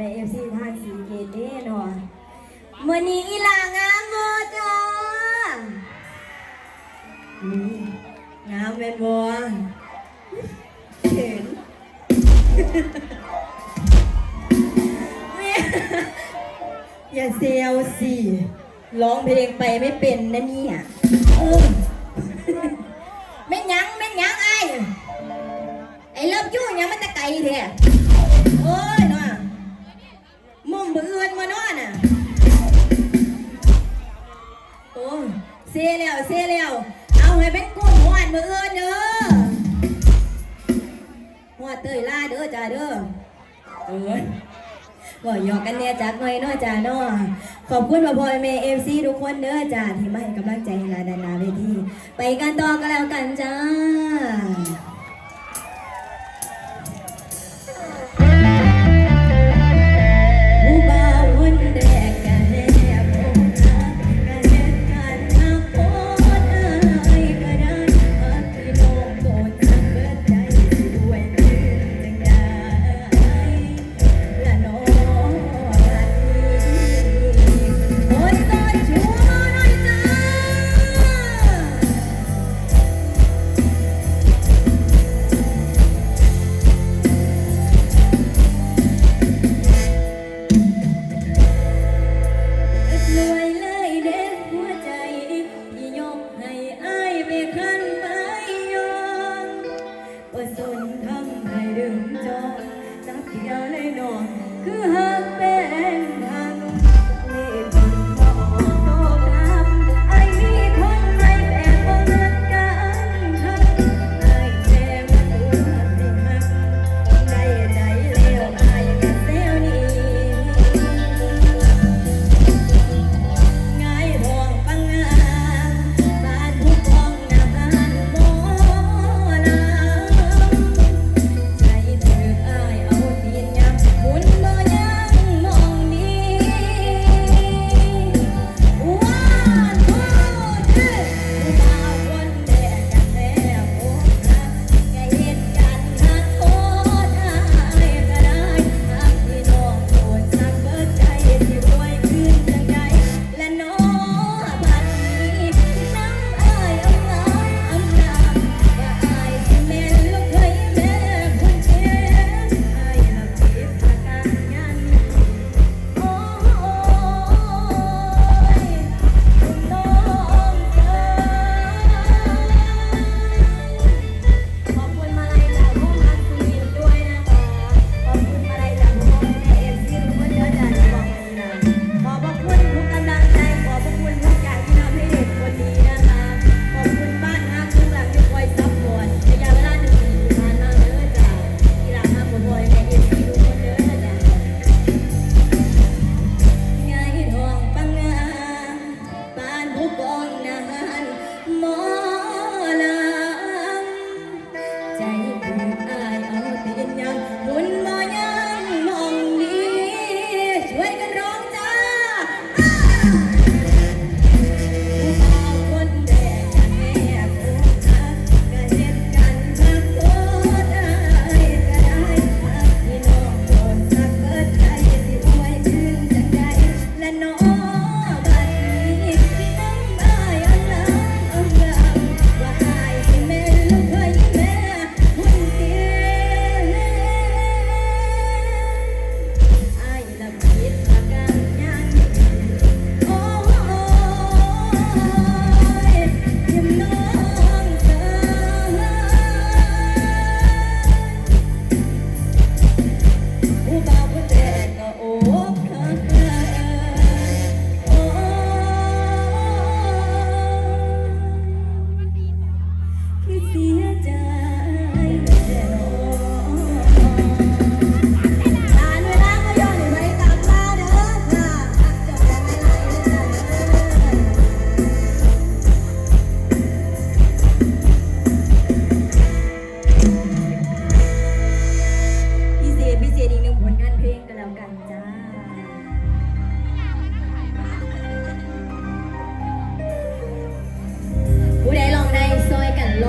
ในเอฟซีทางสีเกตเด้เนาะมื่อนี้อีหลางามโมจองามเป็นบัวเห็นอย่าเซลสิร้องเพลงไปไม่เป็นนะเนี่ยไม่ยั้งไม่ยั้งไอ้ไอ้เลิฟยู่ยังมันจะไกลเถอะ เนาะน่ะโอ้เสียแล้วเสียแล้วเอาให้เป็นกุ้งหวานมืออื่นเด้อหวานเตยล่าเด้อจ้าเด้อเออก็หยอกกันเนี่ยจากหน่อยเนาะจ้าเนาะขอบคุณพ่อพ่อแม่เอฟซีทุกคนเน้อจ้าที่มาให้กำลังใจลารานาเวทีไปกันต่อกันแล้วกันจ้า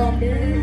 Amen.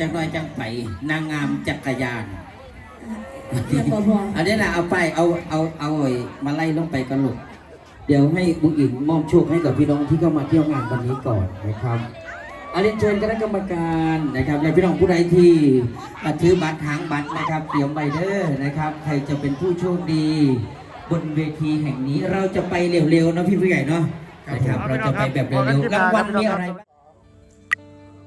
จังน่อยจังไป นางงามจักรยาน เรียกพออันนี้นะเอาไปเอาเอาเอาไอ้มาไล่ลงไปกันลูกเดี๋ยวให้บุญอินมอบโชคให้กับพี่น้องที่เข้ามาเที่ยวงานวันนี้ก่อนนะครับอาเรียนเชิญคณะกรรมการนะครับและพี่น้องผู้ใดที่ถือบัตรหางบัตรนะครับเตรียมใบเดอร์นะครับ ใครจะเป็นผู้โชคดี บนเวทีแห่งนี้เราจะไปเร็วๆนะพี่ผู้ใหญ่เนาะนะครับ เราจะไปแบบเร็วๆรางวัลมีอะไรบ้าง